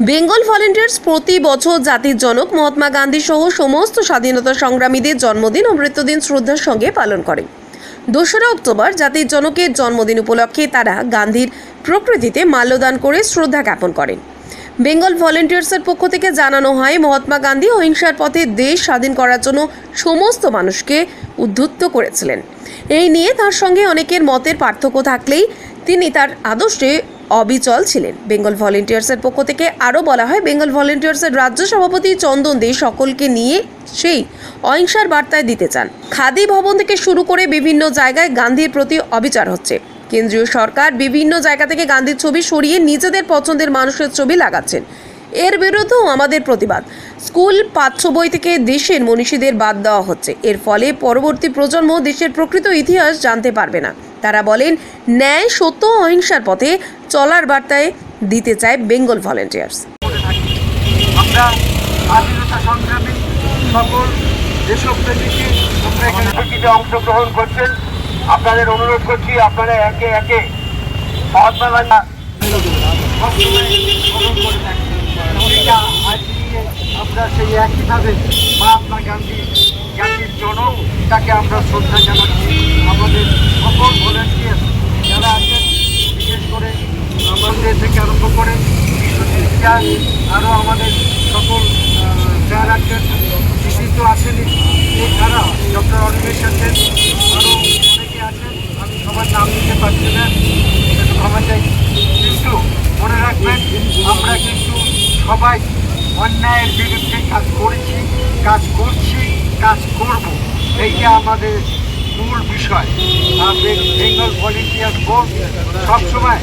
Bengal volunteers প্রতি বছর জাতির জনক মহাত্মা গান্ধী সহ সমস্ত স্বাধীনতা সংগ্রামীদের জন্মদিন ও মৃত্যুদিন শ্রদ্ধার সঙ্গে পালন করে দোসরা অক্টোবর জাতির জনকের জন্মদিন উপলক্ষে তারা গান্ধীর প্রকৃতিতে মাল্যদান করে শ্রদ্ধা জ্ঞাপন করেন। বেঙ্গল ভলেন্টিয়ার্সের পক্ষ থেকে জানানো হয়, মহাত্মা গান্ধী অহিংসার পথে দেশ স্বাধীন করার জন্য সমস্ত মানুষকে উদ্বুদ্ধ করেছিলেন। এই নিয়ে তার সঙ্গে অনেকের মতের পার্থক্য থাকলেই তিনি তার আদর্শে অবিচল ছিলেন। বেঙ্গল ভলেন্টিয়ার্সের পক্ষ থেকে আরও বলা হয়, বেঙ্গল ভলেন্টিয়ার্সের রাজ্য সভাপতি চন্দন দে সকলকে নিয়ে সেই অহিংসার বার্তায় দিতে চান। খাদি ভবন থেকে শুরু করে বিভিন্ন জায়গায় গান্ধীর প্রতি অবিচার হচ্ছে। কেন্দ্রীয় সরকার বিভিন্ন জায়গা থেকে গান্ধীর ছবি সরিয়ে নিজেদের পছন্দের মানুষের ছবি লাগাচ্ছেন। এর বিরুদ্ধেও আমাদের প্রতিবাদ। স্কুল, পাঠ্য বই থেকে দেশের মনীষীদের বাদ দেওয়া হচ্ছে। এর ফলে পরবর্তী প্রজন্ম দেশের প্রকৃত ইতিহাস জানতে পারবে না। তারা বলেন, ন্যায় সত্য অহিংসার পথে চলার বার্তায় দিতে চায় বেঙ্গল ভলেন্টিয়ার্স। আমরা স্বাধীনতা সংগ্রামী সকল দেশপ্রেমীকে অংশগ্রহণ করছেন। আপনাদের অনুরোধ করছি, আপনারা একে একে মহাত্মা গান্ধী আমরা সেই একইভাবে মহাত্মা গান্ধী জাতির জনক, তাকে আমরা শ্রদ্ধা জানাচ্ছি। আমাদের সকল ভলেন্টিয়ার যারা আছেন, বিশেষ করে আমাদের থেকে আরম্ভ করে বিশ্বজিৎ আরও আমাদের সকল যারা আছেন তো আছেনই। এছাড়া ডক্টর অনিমেষ আছেন, আরও অনেকে আছেন। আমি সবার নাম নিতে পারছি না ক্ষমা চাই। কিন্তু মনে রাখবেন, আমরা কিন্তু সবাই অন্যায়ের বিরুদ্ধে কাজ করেছি, কাজ করছি। কাজ করব এইটা আমাদের মূল বিষয়। আর বেঙ্গল ভলেন্টিয়ার বোর্ড সবসময়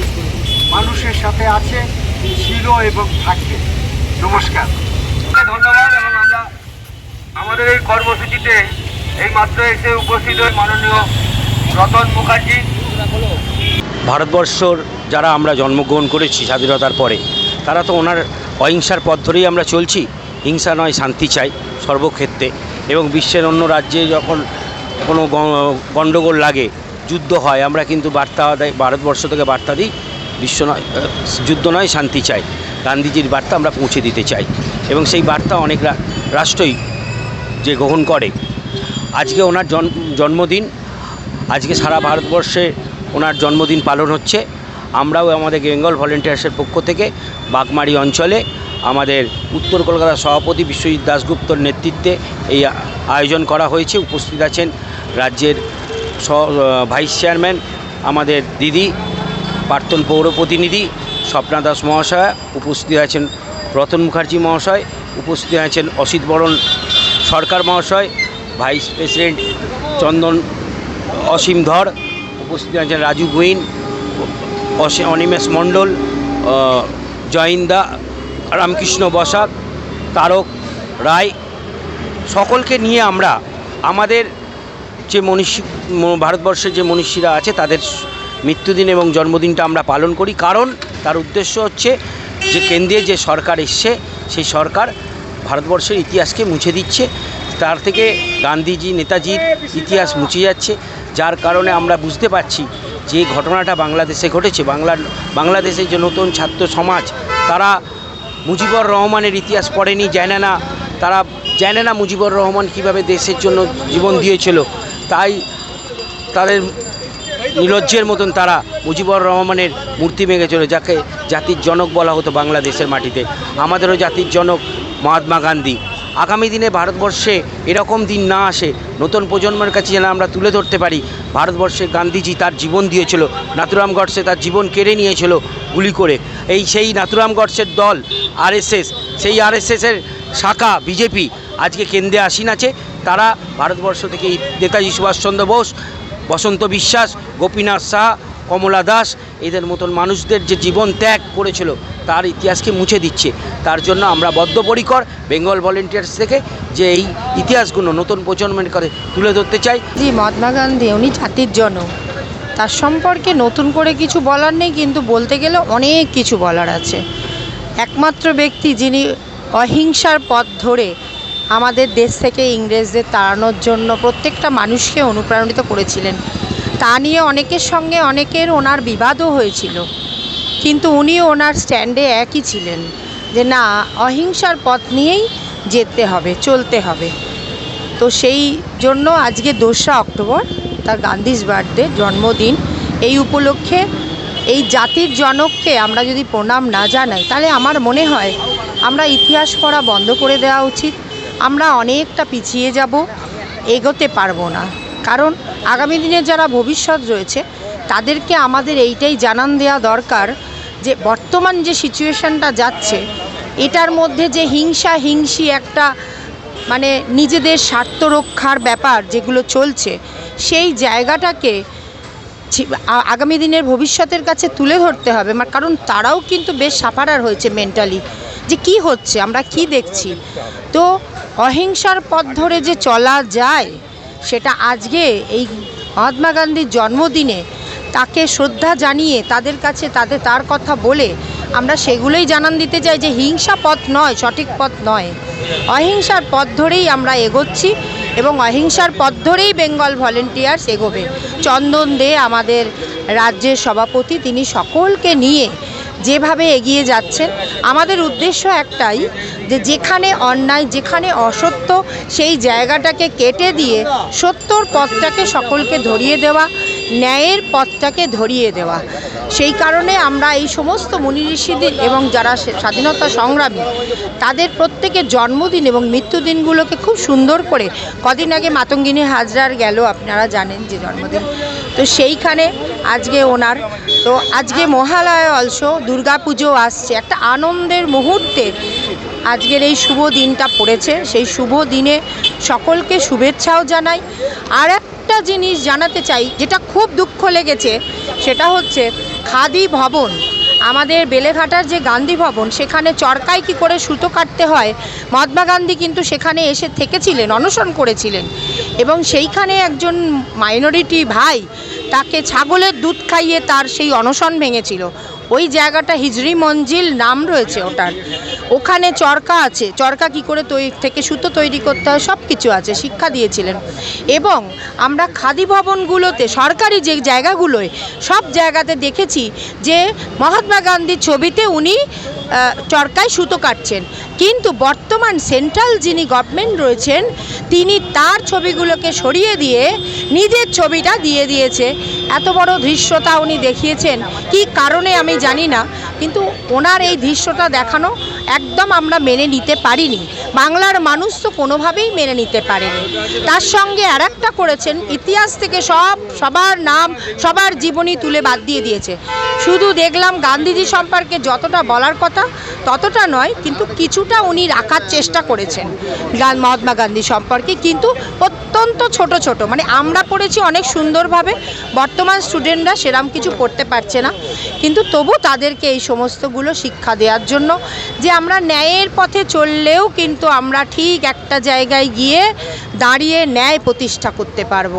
মানুষের সাথে আছে ছিল এবং থাকবে। নমস্কার। ধন্যবাদ এবং আমরা আমাদের এই কর্মসূচিতে এই মাত্র এসে উপস্থিত হয়ে মাননীয় রতন মুখার্জি। ভারতবর্ষর যারা আমরা জন্মগ্রহণ করেছি স্বাধীনতার পরে তারা তো ওনার অহিংসার পথ ধরেই আমরা চলছি। হিংসা নয় শান্তি চাই সর্বক্ষেত্রে। এবং বিশ্বের অন্য রাজ্যে যখন কোনো গণ্ডগোল লাগে, যুদ্ধ হয়, আমরা কিন্তু বার্তা দেয় ভারতবর্ষ থেকে বার্তা দিই, বিশ্ব নয় যুদ্ধ নয়, শান্তি চাই। গান্ধীজির বার্তা আমরা পৌঁছে দিতে চাই। এবং সেই বার্তা অনেক রাষ্ট্রই যে গ্রহণ করে। আজকে ওনার জন্মদিন, আজকে সারা ভারতবর্ষে ওনার জন্মদিন পালন হচ্ছে। আমরাও আমাদের বেঙ্গল ভলেন্টিয়ার্সের পক্ষ থেকে বাগমারি অঞ্চলে আমাদের উত্তর কলকাতার সভাপতি বিশ্বজিৎ দাশগুপ্তর নেতৃত্বে এই আয়োজন করা হয়েছে। উপস্থিত আছেন রাজ্যের ভাইস চেয়ারম্যান আমাদের দিদি, প্রাক্তন পৌর প্রতিনিধি স্বপ্না দাস মহাশয়া, উপস্থিত আছেন রতন মুখার্জি মহাশয়, উপস্থিত আছেন অসিত বরণ সরকার মহাশয় ভাইস প্রেসিডেন্ট চন্দন অসীম ধর, উপস্থিত আছেন রাজু গুইন অনিমেষ মণ্ডল জয়িন্দা, রামকৃষ্ণ বসাক, তারক রায়, সকলকে নিয়ে আমরা আমাদের যে মনীষী ভারতবর্ষের যে মনীষীরা আছে, তাদের মৃত্যুদিন এবং জন্মদিনটা আমরা পালন করি। কারণ তার উদ্দেশ্য হচ্ছে যে কেন্দ্রে যে সরকার এসছে, সেই সরকার ভারতবর্ষের ইতিহাসকে মুছে দিচ্ছে। তার থেকে গান্ধীজি, নেতাজির ইতিহাস মুছে যাচ্ছে। যার কারণে আমরা বুঝতে পারছি যে ঘটনাটা বাংলাদেশে ঘটেছে বাংলার বাংলাদেশের যে নতুন ছাত্র সমাজ, তারা মুজিবুর রহমানের ইতিহাস পড়েনি, জানে না, তারা জানে না মুজিবুর রহমান কীভাবে দেশের জন্য জীবন দিয়েছিল। তাই তাদের নিলজ্জের মতন তারা মুজিবুর রহমানের মূর্তি ভেঙেছিল, যাকে জাতির জনক বলা হতো বাংলাদেশের মাটিতে। আমাদেরও জাতির জনক মহাত্মা গান্ধী। আগামী দিনে ভারতবর্ষে এরকম দিন না আসে। নতুন প্রজন্মের কাছে যেন আমরা তুলে ধরতে পারি। ভারতবর্ষে গান্ধীজি তার জীবন দিয়েছিল, নাথুরাম গডসে তার জীবন কেড়ে নিয়েছিল গুলি করে। এই সেই নাথুরাম গডসের দল, আরএসএস, সেই আরএসএসের শাখা, বিজেপি, আজকে কেন্দ্রে আসীন আছে। তারা ভারতবর্ষ থেকে নেতাজি সুভাষচন্দ্র বোস, বসন্ত বিশ্বাস, গোপীনাথ শাহ কমলা দাস, এদের মতন মানুষদের যে জীবন ত্যাগ করেছিল, তার ইতিহাসকে মুছে দিচ্ছে। তার জন্য আমরা বদ্ধপরিকর বেঙ্গল ভলেন্টিয়ার্স থেকে যে এই ইতিহাসগুলো নতুন প্রজন্মের করে তুলে ধরতে চাই। জি, মহাত্মা গান্ধী, উনি জাতির জনক। তার সম্পর্কে নতুন করে কিছু বলার নেই, কিন্তু বলতে গেলে অনেক কিছু বলার আছে। একমাত্র ব্যক্তি যিনি অহিংসার পথ ধরে আমাদের দেশ থেকে ইংরেজদের তাড়ানোর জন্য প্রত্যেকটা মানুষকে অনুপ্রাণিত করেছিলেন তা নিয়ে অনেকের সঙ্গে অনেকের ওনার বিবাদও হয়েছিল। কিন্তু উনি ওনার স্ট্যান্ডে একই ছিলেন যে না, অহিংসার পথ নিয়েই যেতে হবে, চলতে হবে। তো সেই জন্য আজকে দোসরা অক্টোবর, তার গান্ধীজ বার্থডে, জন্মদিন, এই উপলক্ষে এই জাতির জনককে আমরা যদি প্রণাম না জানাই, তাহলে আমার মনে হয় আমরা ইতিহাস পড়া বন্ধ করে দেওয়া উচিত। আমরা অনেকটা পিছিয়ে যাব, এগোতে পারব না। কারণ আগামী দিনে যারা ভবিষ্যৎ রয়েছে, তাদেরকে আমাদের এইটাই জানান দেওয়া দরকার যে বর্তমান যে সিচুয়েশনটা যাচ্ছে, এটার মধ্যে যে হিংসা হিংসি একটা মানে নিজেদের স্বার্থ রক্ষার ব্যাপার যেগুলো চলছে, সেই জায়গাটাকে আগামী দিনের ভবিষ্যতের কাছে তুলে ধরতে হবে। কারণ তারাও কিন্তু বেশ সাফারার হয়েছে মেন্টালি যে কি হচ্ছে, আমরা কি দেখছি। তো অহিংসার পথ ধরে যে চলা যায় সেটা আজকে এই মহাত্মা গান্ধীর জন্মদিনে তাকে শ্রদ্ধা জানিয়ে তাদের কাছে তাদের তার কথা বলে আমরা সেগুলোই জানান দিতে চাই যে হিংসা পথ নয়, সঠিক পথ নয়। অহিংসার পথ ধরেই আমরা এগোচ্ছি এবং অহিংসার পথ ধরেই বেঙ্গল ভলেন্টিয়ার্স এগোবে। চন্দন দে আমাদের রাজ্যের সভাপতি, তিনি সকলকে নিয়ে যেভাবে এগিয়ে যাচ্ছেন, আমাদের উদ্দেশ্য একটাই যে যেখানে অন্যায়, যেখানে অসত্য, সেই জায়গাটাকে কেটে দিয়ে সত্যর পথটাকে সকলকে ধরিয়ে দেওয়া, ন্যায়ের পথটাকে ধরিয়ে দেওয়া। সেই কারণে আমরা এই সমস্ত মুনি ঋষিদের এবং যারা স্বাধীনতা সংগ্রামী, তাদের প্রত্যেকের জন্মদিন এবং মৃত্যুদিনগুলোকে খুব সুন্দর করে, কদিন আগে মাতঙ্গিনী হাজরার গেল, আপনারা জানেন যে জন্মদিন। তো সেইখানে আজকে ওনার। তো আজকে মহালয়া অলসো দুর্গাপুজো আসছে। একটা আনন্দের মুহূর্তে আজকের এই শুভ দিনটা পড়েছে। সেই শুভ দিনে সকলকে শুভেচ্ছাও জানাই। আর একটা জিনিস জানাতে চাই, যেটা খুব দুঃখ লেগেছে, সেটা হচ্ছে খাদি ভবন। আমাদের বেলেঘাটার যে গান্ধী ভবন, সেখানে চরকায় কি করে সুতো কাটতে হয়? মহাত্মা গান্ধী কিন্তু সেখানে এসে থেকেছিলেন, অনশন করেছিলেন। এবং সেইখানে একজন মাইনরিটি ভাই তাকে ছাগলের দুধ খাইয়ে তার সেই অনশন ভেঙেছিল। ওই জায়গাটা হিজড়ি মঞ্জিল নাম রয়েছে ওটার। ওখানে চরকা আছে। চরকা কি করে তৈরি থেকে সুতো তৈরি করতে হয় সব কিছু আছে, শিক্ষা দিয়েছিলেন। এবং আমরা খাদি ভবনগুলোতে, সরকারি যে জায়গাগুলোয়, সব জায়গাতে দেখেছি যে মহাত্মা গান্ধীর ছবিতে উনি চরকায় সুতো কাটছেন। কিন্তু বর্তমান সেন্ট্রাল যিনি গভর্নমেন্ট রয়েছেন, তিনি তার ছবিগুলোকে সরিয়ে দিয়ে নিজের ছবিটা দিয়ে দিয়েছে। এত বড় ধৃশ্যতা উনি দেখিয়েছেন। কি কারণে আমি জানি না, কিন্তু ওনার এই দৃশ্যটা দেখানো একদম আমরা মেনে নিতে পারিনি। বাংলার মানুষ তো কোনোভাবেই মেনে নিতে পারেনি। তার সঙ্গে আর একটা করেছেন, ইতিহাস থেকে সব, সবার নাম, সবার জীবনী তুলে বাদ দিয়ে দিয়েছে। শুধু দেখলাম গান্ধীজি সম্পর্কে যতটা বলার কথা, ততটা নয়, কিন্তু কিছুটা উনি রাখার চেষ্টা করেছেন গান মহাত্মা গান্ধী সম্পর্কে। কিন্তু অত্যন্ত ছোট ছোট। মানে আমরা পড়েছি অনেক সুন্দরভাবে। বর্তমান স্টুডেন্টরা সেরাম কিছু পড়তে পারছে না। কিন্তু তবু তাদেরকে এই সমস্তগুলো শিক্ষা দেওয়ার জন্য যে আমরা ন্যায়ের পথে চললেও কিন্তু আমরা ঠিক একটা জায়গায় গিয়ে দাঁড়িয়ে ন্যায় প্রতিষ্ঠা করতে পারব।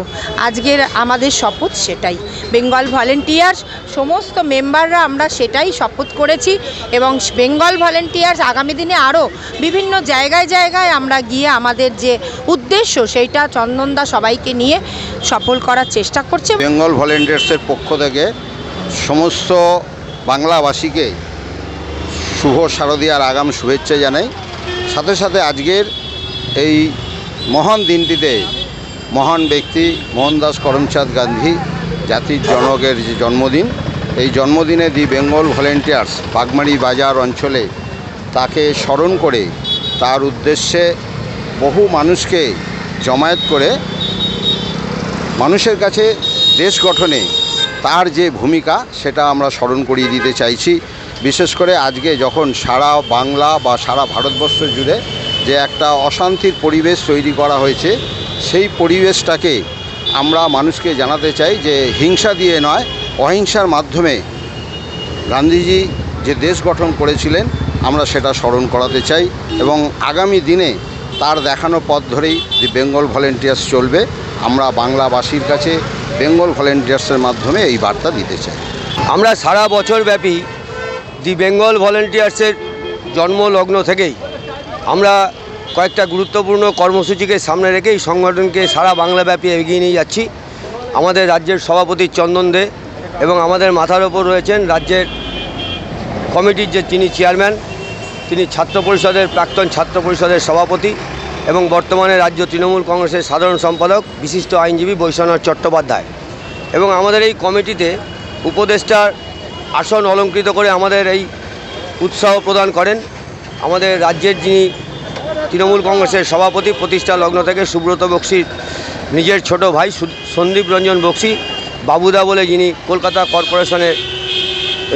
আজকের আমাদের শপথ সেটাই। বেঙ্গল ভলেন্টিয়ার্স, সমস্ত মেম্বাররা আমরা সেটাই শপথ করেছি এবং বেঙ্গল ভলেন্টিয়ার্স আগামী দিনে আরও বিভিন্ন জায়গায় জায়গায় আমরা গিয়ে আমাদের যে উদ্দেশ্য সেইটা চন্দনদা সবাইকে নিয়ে সফল করার চেষ্টা করছে। বেঙ্গল ভলেন্টিয়ার্সের পক্ষ থেকে সমস্ত বাংলাভাষীকে শুভ শারদীয়ার আগাম শুভেচ্ছা জানাই। সাথে সাথে আজকের এই মহান দিনটিতে মহান ব্যক্তি মোহনদাস করমচাঁদ গান্ধী জাতির জনকের যে জন্মদিন, এই জন্মদিনে দি বেঙ্গল ভলেন্টিয়ার্স বাগমারি বাজার অঞ্চলে তাকে স্মরণ করে তার উদ্দেশ্যে বহু মানুষকে জমায়েত করে মানুষের কাছে দেশ গঠনে তার যে ভূমিকা সেটা আমরা স্মরণ করিয়ে দিতে চাইছি। বিশেষ করে আজকে যখন সারা বাংলা বা সারা ভারতবর্ষ জুড়ে যে একটা অশান্তির পরিবেশ তৈরি করা হয়েছে, সেই পরিবেশটাকে আমরা মানুষকে জানাতে চাই যে হিংসা দিয়ে নয়, অহিংসার মাধ্যমে গান্ধীজি যে দেশ গঠন করেছিলেন, আমরা সেটা স্মরণ করাতে চাই এবং আগামী দিনে তার দেখানো পথ ধরেই দি বেঙ্গল ভলেন্টিয়ার্স চলবে। আমরা বাংলাবাসীর কাছে বেঙ্গল ভলেন্টিয়ার্সের মাধ্যমে এই বার্তা দিতে চাই। আমরা সারা বছর ব্যাপী দি বেঙ্গল ভলেন্টিয়ার্সের জন্মলগ্ন থেকেই আমরা কয়েকটা গুরুত্বপূর্ণ কর্মসূচিকে সামনে রেখে এই সংগঠনকে সারা বাংলাব্যাপী এগিয়ে নিয়ে যাচ্ছি। আমাদের রাজ্যের সভাপতি চন্দন দে এবং আমাদের মাথার ওপর রয়েছেন রাজ্যের কমিটির যে তিনি চেয়ারম্যান, তিনি ছাত্র পরিষদের, প্রাক্তন ছাত্র পরিষদের সভাপতি এবং বর্তমানে রাজ্য তৃণমূল কংগ্রেসের সাধারণ সম্পাদক, বিশিষ্ট আইনজীবী বৈশ্বনাথ চট্টোপাধ্যায় এবং আমাদের এই কমিটিতে উপদেষ্টার আসন অলঙ্কৃত করে আমাদের এই উৎসাহ প্রদান করেন। আমাদের রাজ্যের যিনি তৃণমূল কংগ্রেসের সভাপতি, প্রতিষ্ঠা লগ্ন থেকে সুব্রত বক্সির নিজের ছোট ভাই সন্দীপ রঞ্জন বক্সি, বাবুদা বলে যিনি কলকাতা কর্পোরেশনের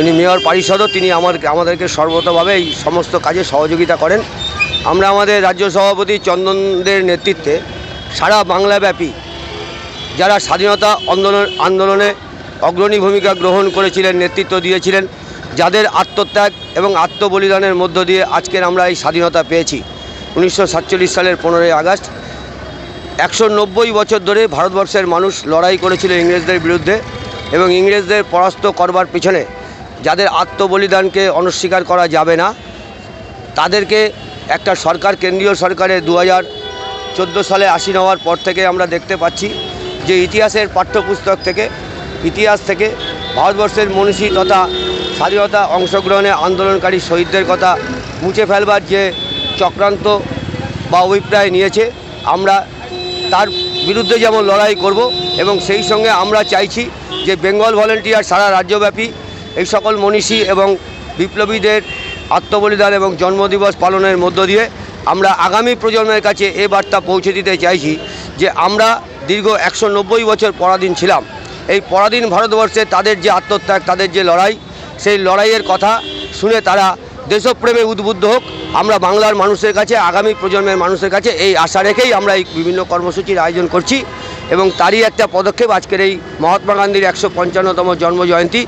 উনি মেয়র পারিষদও, তিনি আমার, আমাদেরকে সর্বতভাবে এই সমস্ত কাজে সহযোগিতা করেন। আমরা আমাদের রাজ্য সভাপতি চন্দনদের নেতৃত্বে সারা বাংলাব্যাপী যারা স্বাধীনতা আন্দোলন, আন্দোলনে অগ্রণী ভূমিকা গ্রহণ করেছিলেন, নেতৃত্ব দিয়েছিলেন যাদের আত্মত্যাগ এবং আত্মবলিদানের মধ্য দিয়ে আজকের আমরা এই স্বাধীনতা পেয়েছি। উনিশশো সাতচল্লিশ সালের পনেরোই আগস্ট, একশো নব্বই বছর ধরে ভারতবর্ষের মানুষ লড়াই করেছিল ইংরেজদের বিরুদ্ধে এবং ইংরেজদের পরাস্ত করবার পিছনে যাদের আত্মবলিদানকে অনস্বীকার করা যাবে না, তাদেরকে একটা সরকার, কেন্দ্রীয় সরকারে দু হাজার চোদ্দ সালে আসীন হওয়ার পর থেকে আমরা দেখতে পাচ্ছি যে ইতিহাসের পাঠ্যপুস্তক থেকে, ইতিহাস থেকে ভারতবর্ষের মনীষী তথা স্বাধীনতা অংশগ্রহণে আন্দোলনকারী শহীদদের কথা মুছে ফেলবার যে চক্রান্ত বা অভিপ্রায় নিয়েছে, আমরা তার বিরুদ্ধে যেমন লড়াই করব এবং সেই সঙ্গে আমরা চাইছি যে বেঙ্গল ভলেন্টিয়ার সারা রাজ্যব্যাপী এই সকল মনীষী এবং বিপ্লবীদের আত্মবলিদান এবং জন্মদিবস পালনের মধ্য দিয়ে আমরা আগামী প্রজন্মের কাছে এ বার্তা পৌঁছে দিতে চাইছি যে আমরা দীর্ঘ একশো নব্বই বছর পরাধীন ছিলাম। এই পরাধীন ভারতবর্ষে তাদের যে আত্মত্যাগ, তাদের যে লড়াই সেই লড়াইয়ের কথা শুনে তারা দেশপ্রেমে উদ্বুদ্ধ হোক। আমরা বাংলার মানুষের কাছে, আগামী প্রজন্মের মানুষের কাছে এই আশা রেখেই আমরা এই বিভিন্ন কর্মসূচির আয়োজন করছি এবং তারই একটা পদক্ষেপ আজকের এই মহাত্মা গান্ধীর একশো পঞ্চান্নতম জন্মজয়ন্তী